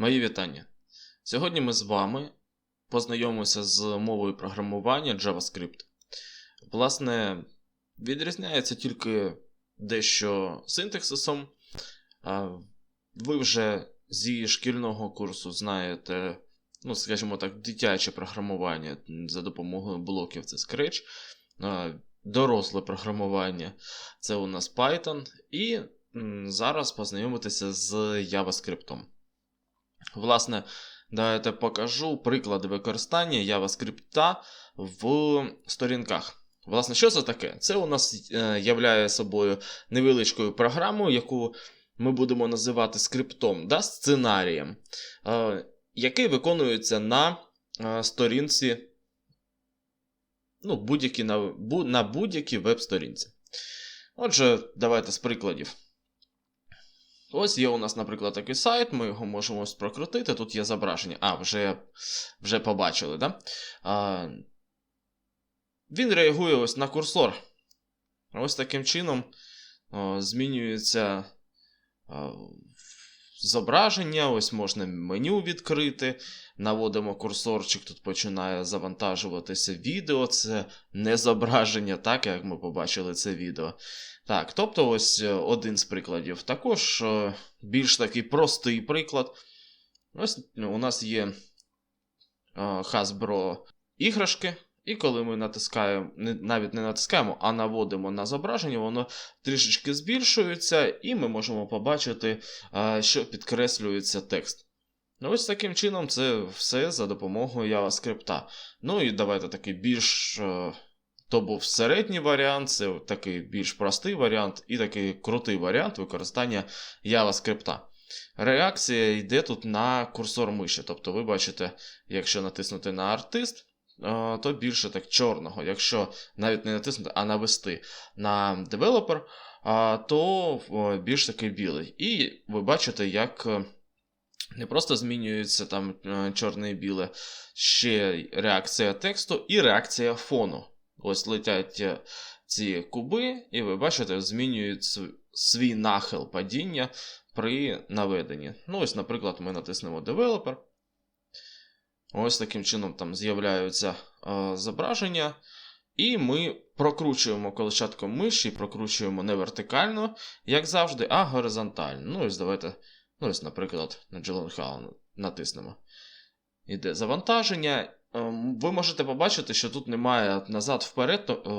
Мої вітання. Сьогодні ми з вами познайомимося з мовою програмування JavaScript. Власне, відрізняється тільки дещо синтаксисом. Ви вже зі шкільного курсу знаєте, ну, скажімо так, дитяче програмування за допомогою блоків це Scratch. Доросле програмування це у нас Python. І зараз познайомитися з JavaScript. Власне, давайте покажу приклади використання JavaScript в сторінках. Власне, що це таке? Це у нас е, являє собою невеличкою програмою, яку ми будемо називати скриптом, да, сценарієм, е, який виконується на е, сторінці ну, будь-які, на, на будь-якій веб-сторінці. Отже, давайте з прикладів. Ось є у нас, наприклад, такий сайт, ми його можемо прокрутити. Тут є зображення. А, вже вже побачили, да? А, Він реагує ось на курсор. Ось таким чином о, змінюється зображення. Ось можна меню відкрити. Наводимо курсорчик, тут починає завантажуватися відео. Це не зображення, так як ми побачили це відео. Так, тобто ось е, один з прикладів. Також е, більш такий простий приклад. Ось у нас є е, Hasbro іграшки, і коли ми натискаємо, навіть не натискаємо, а наводимо на зображення, воно трішечки збільшується, і ми можемо побачити, що підкреслюється текст. Ось таким чином це все за допомогою JavaScript. Ну і давайте такий більш то був середній варіант, це такий більш простий варіант, і такий крутий варіант використання JavaScript. Реакція йде тут на курсор миші. Тобто, ви бачите, якщо натиснути на артист, то більше так чорного. Якщо навіть не натиснути, а навести на девелопер, то більш такий білий. І ви бачите, як. Не просто змінюється там чорне і біле, ще реакція тексту і реакція фону. Ось летять е, ці куби, і ви бачите, змінюють свій нахил падіння при наведенні. Ну, ось, наприклад, ми натиснемо Developer. Ось таким чином там з'являються е, зображення. І ми прокручуємо колочатком миші, прокручуємо не вертикально, як завжди, а горизонтально. Ну, ось давайте, ну, ось, наприклад, на Джеленхау натиснемо. Іде завантаження. Ем, ви можете побачити, що тут немає назад-вперед е,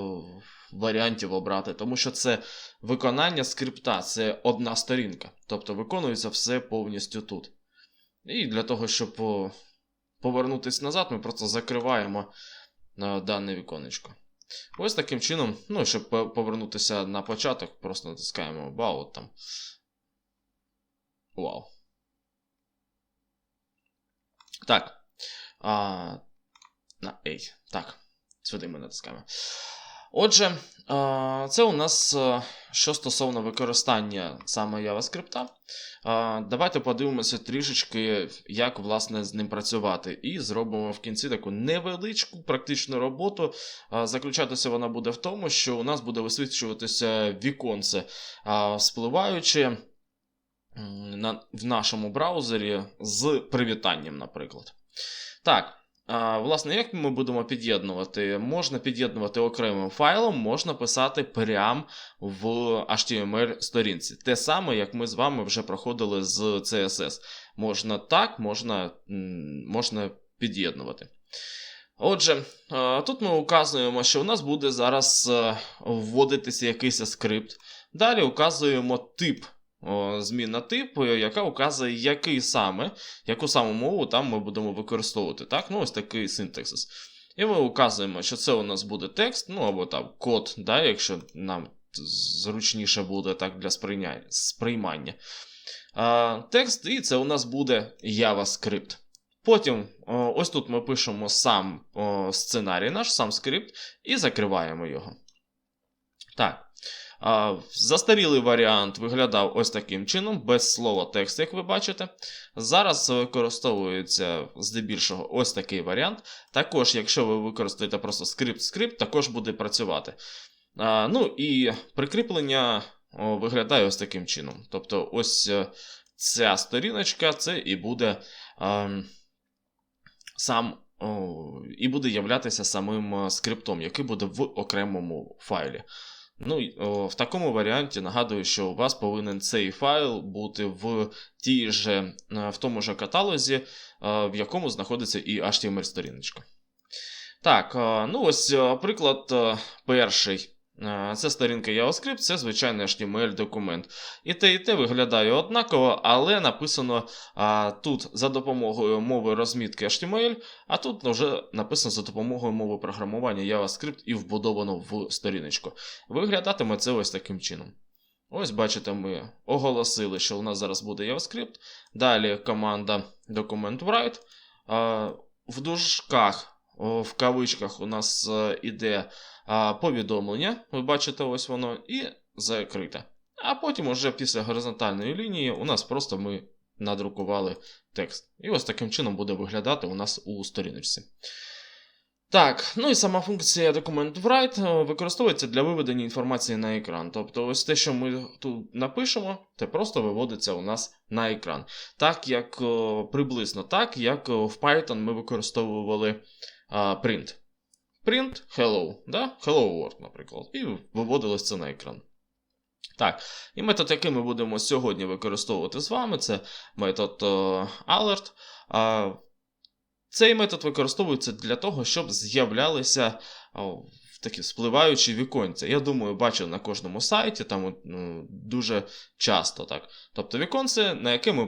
варіантів обрати, тому що це виконання скрипта, це одна сторінка. Тобто виконується все повністю тут. І для того, щоб повернутися назад, ми просто закриваємо е, дане віконечко. Ось таким чином, ну, щоб повернутися на початок, просто натискаємо About там. Вау. Так. А, на A. Так, сюди ми натискаємо. Отже, це у нас що стосовно використання саме JavaScript. Давайте подивимося трішечки, як власне з ним працювати. І зробимо в кінці таку невеличку практичну роботу. Заключатися вона буде в тому, що у нас буде висвічуватися віконце, спливаючи в нашому браузері з привітанням, наприклад. Так. Власне, як ми будемо під'єднувати? Можна під'єднувати окремим файлом, можна писати прямо в HTML-сторінці. Те саме, як ми з вами вже проходили з CSS. Можна так, можна, можна під'єднувати. Отже, тут ми указуємо, що у нас буде зараз вводитися якийсь скрипт. Далі указуємо тип змінна типу, яка указує, який саме, яку саму мову там ми будемо використовувати. Так? Ну, Ось такий синтаксис. І ми указуємо, що це у нас буде текст, ну або там код, да, якщо нам зручніше буде так для сприймання. А, Текст, і це у нас буде JavaScript. Потім ось тут ми пишемо сам сценарій, наш сам скрипт, і закриваємо його. Так. Застарілий варіант виглядав ось таким чином, без слова текст, як ви бачите. Зараз використовується здебільшого ось такий варіант. Також, якщо ви використаєте просто скрипт-скрипт, також буде працювати. Ну і прикріплення виглядає ось таким чином. Тобто, ось е, ця сторіночка це і буде е, сам. І буде являтися самим е, скриптом, який буде в окремому файлі. Ну, в такому варіанті нагадую, що у вас повинен цей файл бути в тій же, е, в тому же каталозі, е, в якому знаходиться і HTML-сторіночка. Так, е, ну ось приклад перший. Е, Це сторінка JavaScript, це звичайний HTML-документ. І те, і те виглядає однаково, але написано а, тут за допомогою мови розмітки HTML, а тут вже написано за допомогою мови програмування JavaScript і вбудовано в сторіночку. Виглядатиме це ось таким чином. Ось, бачите, ми оголосили, що у нас зараз буде JavaScript. Далі команда document write. А, В дужках, в кавичках у нас е, іде повідомлення. Ви бачите, ось воно, і закрите. А потім, уже після горизонтальної лінії, у нас просто ми надрукували текст. І ось таким чином буде виглядати у нас у сторіночці. Так, ну і сама функція document write е, використовується для виведення інформації на екран. Тобто, ось те, що ми тут напишемо, це просто виводиться у нас на екран. Так як приблизно так, як в Python ми використовували print. Print hello, да? hello world, наприклад, і виводилось це на екран. Так, і метод, який ми будемо сьогодні використовувати з вами, це метод alert. Цей метод використовується для того, щоб з'являлися такі спливаючі віконця. Я думаю, бачив на кожному сайті, там ну, дуже часто так. Тобто віконце, на яке ми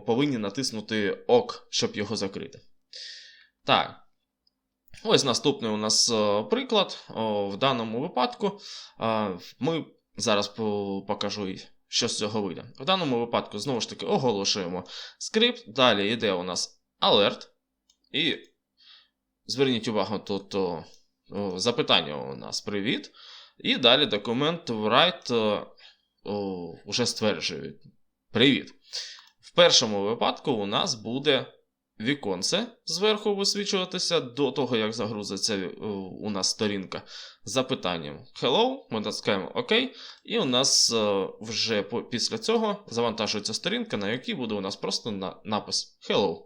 повинні натиснути ок, щоб його закрити. Так. Ось наступний у нас е, приклад. В даному випадку е, ми зараз покажу, що з цього вийде. В даному випадку, знову ж таки, оголошуємо скрипт. Далі йде у нас alert. І зверніть увагу, тут запитання у нас привіт. І далі документ write о, вже стверджує привіт. В першому випадку у нас буде віконце зверху висвічуватися до того, як загрузиться у нас сторінка запитанням Hello, ми натискаємо ОК, і у нас е, вже після цього завантажується сторінка, на якій буде у нас просто напис Hello.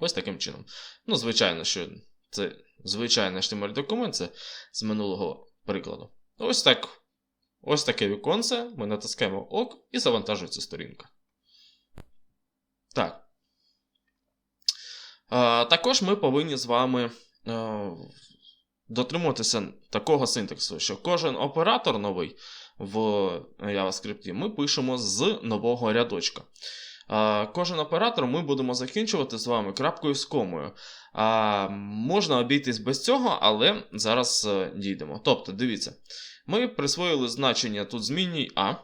Ось таким чином. Ну, звичайно, що це звичайний HTML-документ, це з минулого прикладу. Ось так. Ось таке віконце. Ми натискаємо ОК і завантажується сторінка. Так. Також ми повинні з вами дотримуватися такого синтаксу, що кожен оператор новий в JavaScript ми пишемо з нового рядочка. Кожен оператор ми будемо закінчувати з вами крапкою з комою. Можна обійтись без цього, але зараз е, дійдемо. Тобто, дивіться, ми присвоїли значення тут змінній А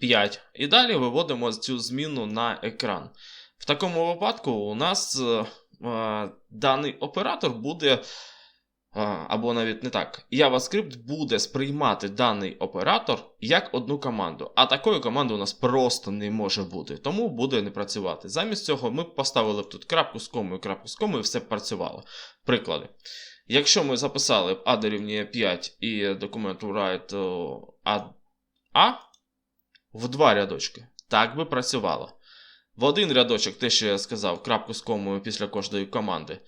5, і далі виводимо цю зміну на екран. В такому випадку у нас е, е, даний оператор буде. А, Або навіть не так. JavaScript буде сприймати даний оператор як одну команду, а такої команди у нас просто не може бути, тому буде не працювати. Замість цього ми поставили б тут крапку з комою, крапку з комою, і все працювало. Приклади. Якщо ми записали б A дорівнює 5 і документ write A, A в два рядочки, так би працювало. В один рядочок, те, що я сказав, крапку з комою після кожної команди,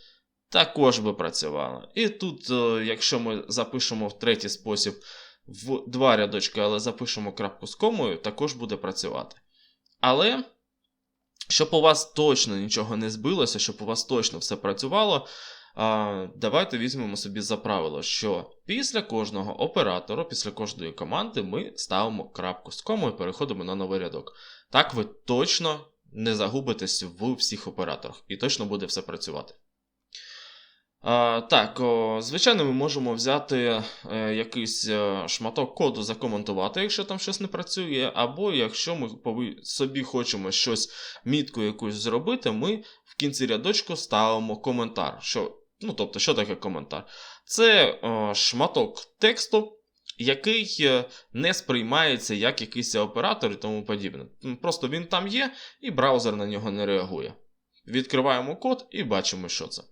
також би працювало. І тут, е, якщо ми запишемо в третій спосіб в два рядочки, але запишемо крапку з комою, також буде працювати. Але, щоб у вас точно нічого не збилося, щоб у вас точно все працювало, давайте візьмемо собі за правило, що після кожного оператора, після кожної команди ми ставимо крапку з комою і переходимо на новий рядок. Так ви точно не загубитесь в всіх операторах і точно буде все працювати. А, так, о, звичайно, ми можемо взяти е, якийсь е, шматок коду, закоментувати, якщо там щось не працює, або якщо ми собі хочемо щось, мітку якусь зробити, ми в кінці рядочку ставимо коментар. Що, ну, тобто, що таке коментар? Це о, шматок тексту, який е, не сприймається як якийсь оператор і тому подібне. Просто він там є, і браузер на нього не реагує. Відкриваємо код і бачимо, що це.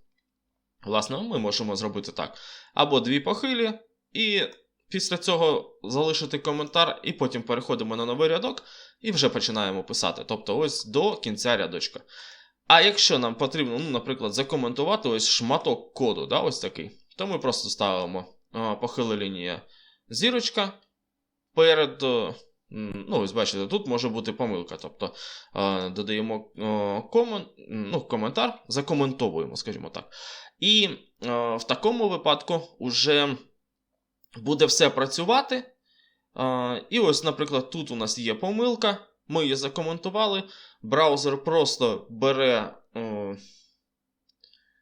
Власне, ми можемо зробити так. Або дві похилі, і після цього залишити коментар, і потім переходимо на новий рядок і вже починаємо писати. Тобто ось до кінця рядочка. А якщо нам потрібно, ну, наприклад, закоментувати ось шматок коду, да, ось такий, то ми просто ставимо похила лінія зірочка перед. Ну, ось бачите, тут може бути помилка. Тобто е, додаємо е, комен, ну, коментар, закоментовуємо, скажімо так. І е, в такому випадку вже буде все працювати. І ось, наприклад, тут у нас є помилка, ми її закоментували. Браузер просто бере,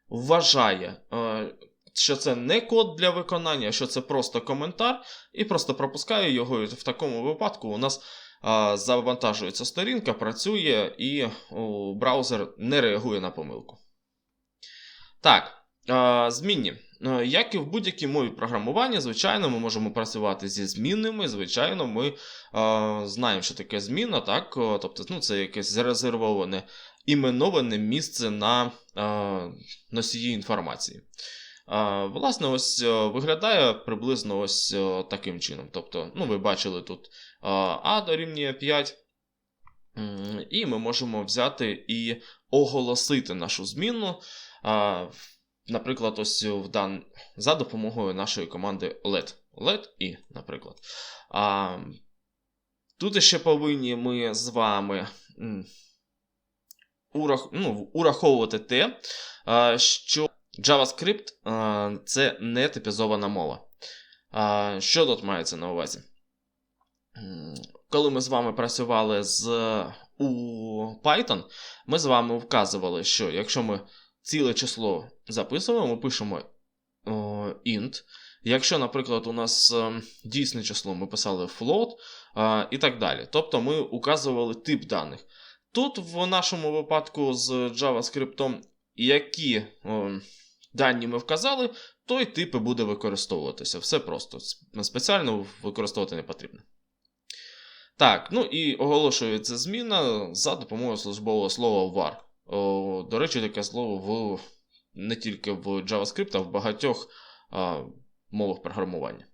вважає, що це не код для виконання, що це просто коментар, і просто пропускає його. І в такому випадку у нас е, завантажується сторінка, працює, і о, браузер не реагує на помилку. Так, е, змінні. Як і в будь-якій мові програмування, звичайно, ми можемо працювати зі змінними. Звичайно, ми е, знаємо, що таке зміна, так? Тобто, ну, це якесь зарезервоване іменоване місце на е, носії інформації. Е, власне, ось е, виглядає приблизно ось е, таким чином. Тобто, ну, ви бачили тут е, А дорівнює 5. І ми можемо взяти і оголосити нашу зміну. е, Наприклад, ось в дан... за допомогою нашої команди let. let і, наприклад. Тут ще повинні ми з вами урах... ну, ураховувати те, що JavaScript це не типізована мова. Що тут мається на увазі? Коли ми з вами працювали з у Python, ми з вами вказували, що якщо ми ціле число записуємо, ми пишемо int. Якщо, наприклад, у нас е, дійсне число, ми писали float і так далі. Тобто ми указували тип даних. Тут, в нашому випадку з JavaScript, які е, дані ми вказали, той тип і буде використовуватися. Все просто. Спеціально використовувати не потрібно. Так, ну і оголошується зміна за допомогою службового слова var. О, До речі, таке слово в, не тільки в JavaScript, а в багатьох а, мовах програмування.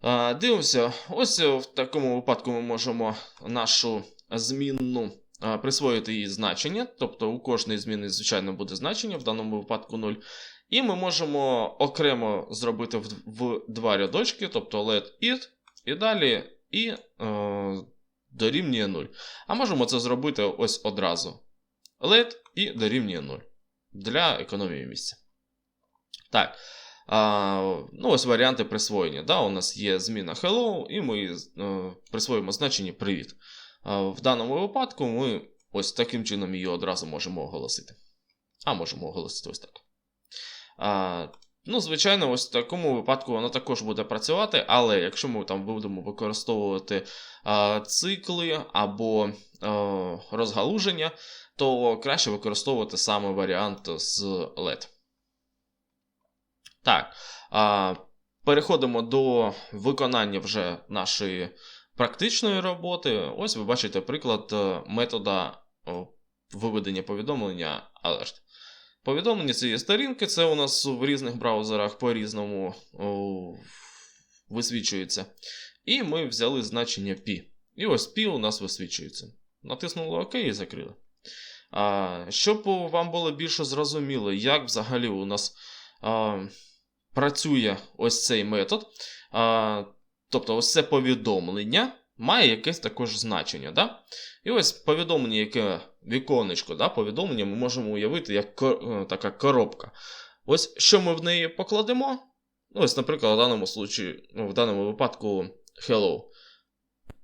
А, Дивимося, ось в такому випадку ми можемо нашу змінну присвоїти її значення. Тобто у кожної зміни, звичайно, буде значення, в даному випадку 0. І ми можемо окремо зробити в, в два рядочки, тобто let it, і далі і е, дорівнює 0. А можемо це зробити ось одразу. Let і дорівнює 0 для економії місця. Так. А, ну, ось варіанти присвоєння. Да? У нас є зміна hello, і ми е, присвоїмо значення привіт. В даному випадку ми ось таким чином її одразу можемо оголосити. А можемо оголосити ось так. А, ну, звичайно, ось в такому випадку воно також буде працювати, але якщо ми там будемо використовувати а, цикли або а, розгалуження, то краще використовувати саме варіант з LED. Так. А, Переходимо до виконання вже нашої практичної роботи. Ось ви бачите приклад е, метода виведення повідомлення alert. Повідомлення цієї сторінки це у нас в різних браузерах по-різному висвічується. І ми взяли значення P. І ось P у нас висвічується. Натиснули ОК і закрили. А, Щоб вам було більше зрозуміло, як взагалі у нас а, працює ось цей метод. А, Тобто, ось це повідомлення має якесь також значення. Да? І ось повідомлення, яке віконечко, да, повідомлення ми можемо уявити як кор, така коробка. Ось що ми в неї покладемо. Ну, Ось, наприклад, в даному случаї, ну, в даному випадку hello.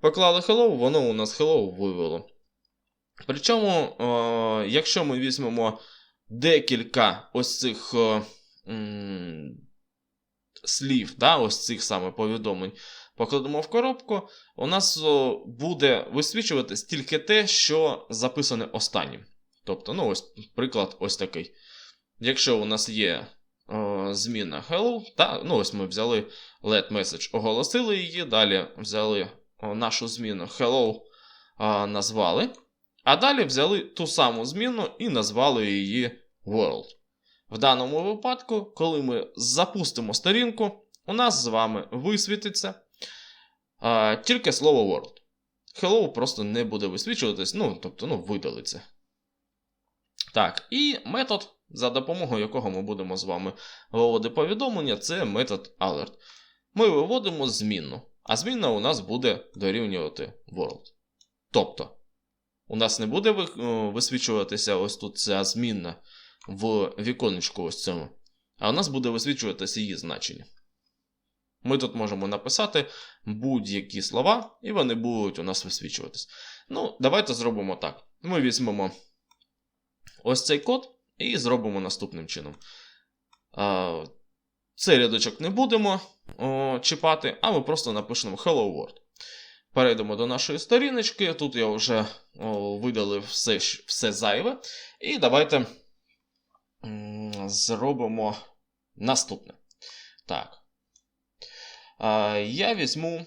Поклали hello, воно у нас hello вивело. Причому, е, якщо ми візьмемо декілька ось цих е, слів, да, ось цих саме повідомлень, покладемо в коробку, у нас буде висвічуватись тільки те, що записане останнім. Тобто, ну, ось приклад ось такий. Якщо у нас є о, зміна hello, та, ну, ось ми взяли let message, оголосили її, далі взяли о, нашу зміну hello, о, назвали. А далі взяли ту саму зміну і назвали її world. В даному випадку, коли ми запустимо сторінку, у нас з вами висвітиться а, тільки слово World. Hello просто не буде висвічуватись, ну, тобто, ну, видалиться. Так, і метод, за допомогою якого ми будемо з вами виводити повідомлення, це метод alert. Ми виводимо змінну, а змінна у нас буде дорівнювати world. Тобто, у нас не буде висвічуватися ось тут ця змінна в віконечку ось цьому, а у нас буде висвічуватися її значення. Ми тут можемо написати будь-які слова, і вони будуть у нас висвічуватись. Ну, давайте зробимо так. Ми візьмемо ось цей код і зробимо наступним чином. Цей рядочок не будемо чіпати, а ми просто напишемо Hello World. Перейдемо до нашої сторіночки. Тут я вже видалив все все зайве. І давайте зробимо наступне. Так. Я візьму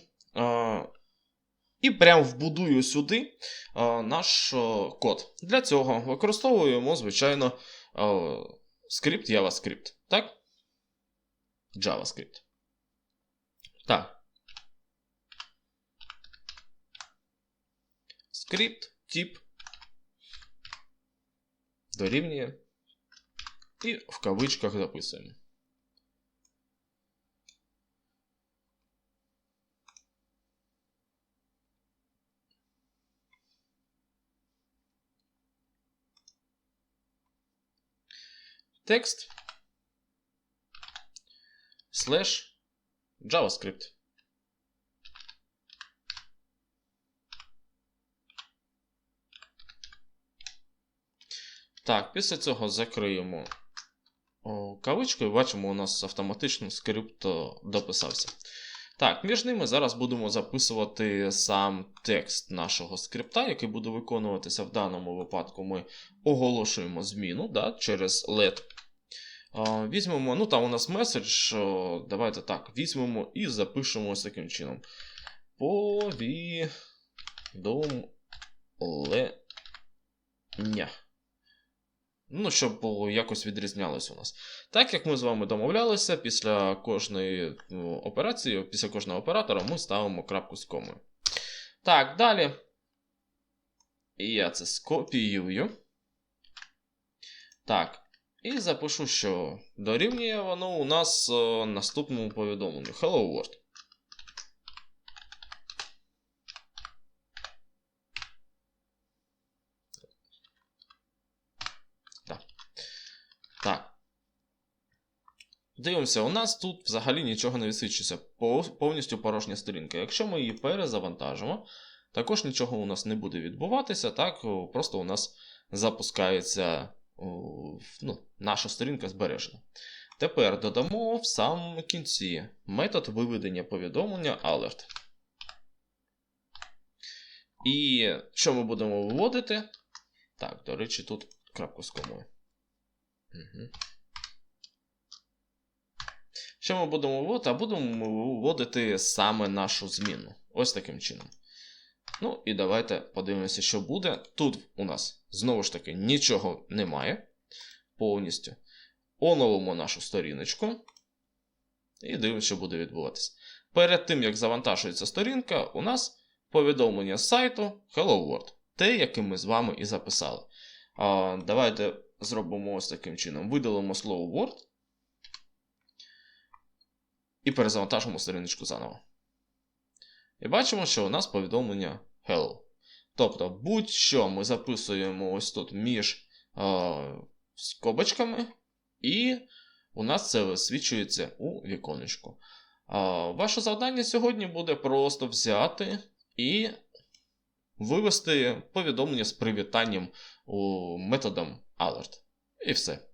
і прямо вбудую сюди наш код. Для цього використовуємо, звичайно, скрипт JavaScript. Так? JavaScript. Так. Скрипт, тип дорівнює. І в кавичках записуємо. Текст слеш JavaScript. Так, після цього закриємо кавичку і бачимо, у нас автоматично скрипт дописався. Так, між ними зараз будемо записувати сам текст нашого скрипта, який буде виконуватися в даному випадку. Ми оголошуємо зміну да, через LED. Візьмемо, ну там у нас меседж. Давайте так, візьмемо і запишемо ось таким чином. Повідомлення. Ну, щоб якось відрізнялось у нас. Так як ми з вами домовлялися, після кожної операції, після кожного оператора ми ставимо крапку з комою. Так, далі. І я це скопіюю. Так. І запишу, що дорівнює воно у нас наступному повідомленню. Hello World. Так. Так. Дивимося, у нас тут взагалі нічого не висвічується. Повністю порожня сторінка. Якщо ми її перезавантажимо, також нічого у нас не буде відбуватися, так, просто у нас запускається ну, наша сторінка збережена. Тепер додамо в самому кінці метод виведення повідомлення alert. І що ми будемо виводити? Так, до речі, тут крапку з комою. Угу. Що ми будемо виводити? А будемо виводити саме нашу зміну. Ось таким чином. Ну, і давайте подивимося, що буде. Тут у нас знову ж таки нічого немає повністю. Оновимо нашу сторіночку. І дивимося, що буде відбуватися. Перед тим, як завантажується сторінка, у нас повідомлення з сайту Hello World. Те, яке ми з вами і записали. А, Давайте зробимо ось таким чином. Видалимо слово Word. І перезавантажимо сторіночку заново. І бачимо, що у нас повідомлення hello. Тобто, будь-що ми записуємо ось тут між е, скобочками, і у нас це висвічується у віконечку. Е, ваше завдання сьогодні буде просто взяти і вивести повідомлення з привітанням у методом alert. І все.